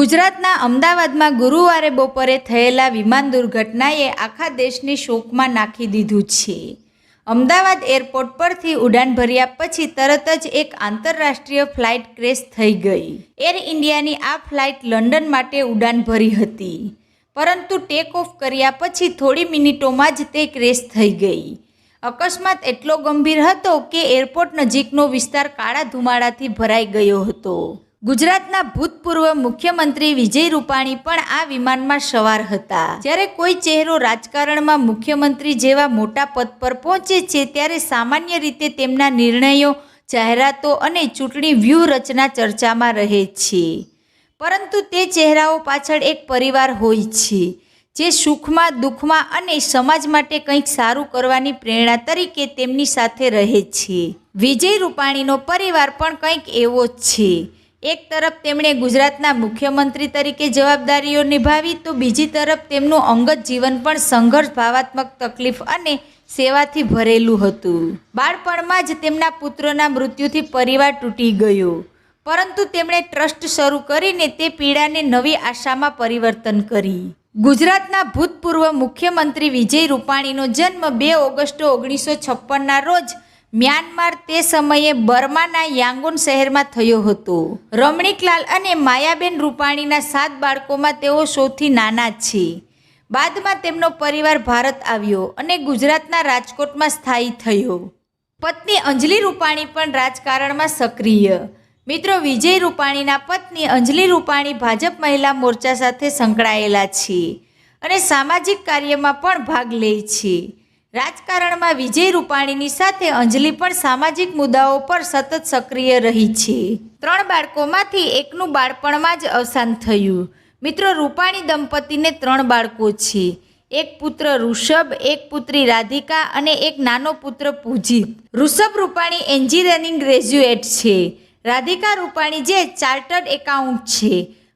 ગુજરાતના અમદાવાદમાં ગુરુવારે બપોરે થયેલા વિમાન દુર્ઘટનાએ આખા દેશને શોકમાં નાખી દીધું છે. અમદાવાદ એરપોર્ટ પરથી ઉડાન ભર્યા પછી તરત જ એક આંતરરાષ્ટ્રીય ફ્લાઇટ ક્રેશ થઈ ગઈ. એર ઇન્ડિયાની આ ફ્લાઇટ લંડન માટે ઉડાન ભરી હતી. પરંતુ ટેક ઓફ કર્યા પછી થોડી મિનિટોમાં જ તે ક્રેશ થઈ ગઈ. અકસ્માત એટલો ગંભીર હતો કે એરપોર્ટ નજીકનો વિસ્તાર કાળા ધુમાડાથી ભરાઈ ગયો હતો. ગુજરાતના ભૂતપૂર્વ મુખ્યમંત્રી વિજય રૂપાણી પણ આ વિમાનમાં સવાર હતા. જ્યારે કોઈ ચહેરો રાજકારણમાં મુખ્યમંત્રી જેવા મોટા પદ પર પહોંચે છે, ત્યારે સામાન્ય રીતે તેમના નિર્ણયો, જાહેરાતો અને ચૂંટણી વ્યૂહરચના ચર્ચામાં રહે છે. પરંતુ તે ચહેરાઓ પાછળ એક પરિવાર હોય છે, જે સુખમાં, દુઃખમાં અને સમાજ માટે કંઈક સારું કરવાની પ્રેરણા તરીકે તેમની સાથે રહે છે. વિજય રૂપાણીનો પરિવાર પણ કંઈક એવો જ છે એક તરફ તેમણે ગુજરાતના મુખ્યમંત્રી તરીકે જવાબદારીઓ નિભાવી, તો બીજી તરફ તેમનું અંગત જીવન પણ સંઘર્ષ ભાવાત્મક તકલીફ અને સેવાથી ભરેલું હતું. બાળપણમાં જ તેમના પુત્રના મૃત્યુથી પરિવાર તૂટી ગયો. પરંતુ તેમણે ટ્રસ્ટ શરૂ કરીને તે પીડાને નવી આશામાં પરિવર્તન કરી. ગુજરાતના ભૂતપૂર્વ મુખ્યમંત્રી વિજય રૂપાણીનો જન્મ બે ઓગસ્ટ ઓગણીસો છપ્પનના રોજ મ્યાનમાર તે સમયે બર્માના યાંગુન શહેરમાં થયો હતો. રમણીકલાલ અને માયાબેન રૂપાણીના સાત બાળકોમાં તેઓ સૌથી નાના છે. બાદમાં તેમનો પરિવાર ભારત આવ્યો અને ગુજરાતના રાજકોટમાં સ્થાયી થયો. પત્ની અંજલિ રૂપાણી પણ રાજકારણમાં સક્રિય. મિત્રો વિજય રૂપાણીના પત્ની અંજલિ રૂપાણી ભાજપ મહિલા મોરચા સાથે સંકળાયેલા છે અને સામાજિક કાર્યમાં પણ ભાગ લે છે. રાજકારણમાં વિજય રૂપાણીની સાથે અંજલિ પણ સામાજિક મુદ્દાઓ પર સતત સક્રિય રહી છે. ત્રણ બાળકોમાંથી એકનું બાળપણમાં જ અવસાન થયું. મિત્રો રૂપાણી દંપતીને ત્રણ બાળકો છે. એક પુત્ર ઋષભ, એક પુત્રી રાધિકા અને એક નાનો પુત્ર પૂજિત. ઋષભ રૂપાણી એન્જિનિયરિંગ ગ્રેજ્યુએટ છે. રાધિકા રૂપાણી જે ચાર્ટર્ડ એકાઉન્ટ છે,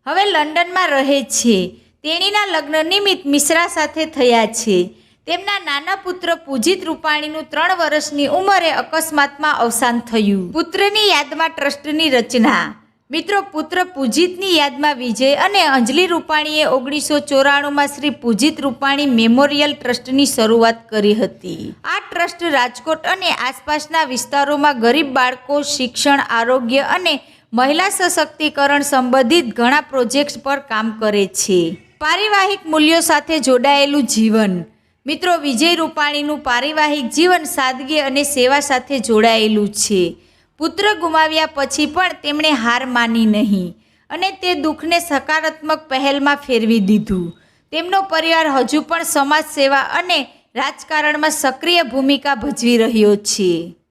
હવે લંડનમાં રહે છે. તેણીના લગ્ન નિમિત્ત મિશ્રા સાથે થયા છે. તેમના નાના પુત્ર પૂજિત રૂપાણીનું ત્રણ વર્ષની ઉંમરે અકસ્માતમાં અવસાન થયું. પુત્રની યાદમાં ટ્રસ્ટની રચના. મિત્રો, પુત્ર પૂજિતની યાદમાં વિજય અને અંજલિ રૂપાણીએ ઓગણીસો ચોરાણુંમાં શ્રી પૂજિત રૂપાણી મેમોરિયલ ટ્રસ્ટની શરૂઆત કરી હતી. આ ટ્રસ્ટ રાજકોટ અને આસપાસના વિસ્તારોમાં ગરીબ બાળકો, શિક્ષણ, આરોગ્ય અને મહિલા સશક્તિકરણ સંબંધિત ઘણા પ્રોજેક્ટ્સ પર કામ કરે છે. પારિવાહિક મૂલ્યો સાથે જોડાયેલું જીવન. મિત્રો, વિજય રૂપાણીનું પારિવારિક જીવન સાદગી અને સેવા સાથે જોડાયેલું છે. પુત્ર ગુમાવ્યા પછી પણ તેમણે હાર માની નહીં અને તે દુઃખને સકારાત્મક પહેલમાં ફેરવી દીધું. તેમનો પરિવાર હજુ પણ સમાજ સેવા અને રાજકારણમાં સક્રિય ભૂમિકા ભજવી રહ્યો છે.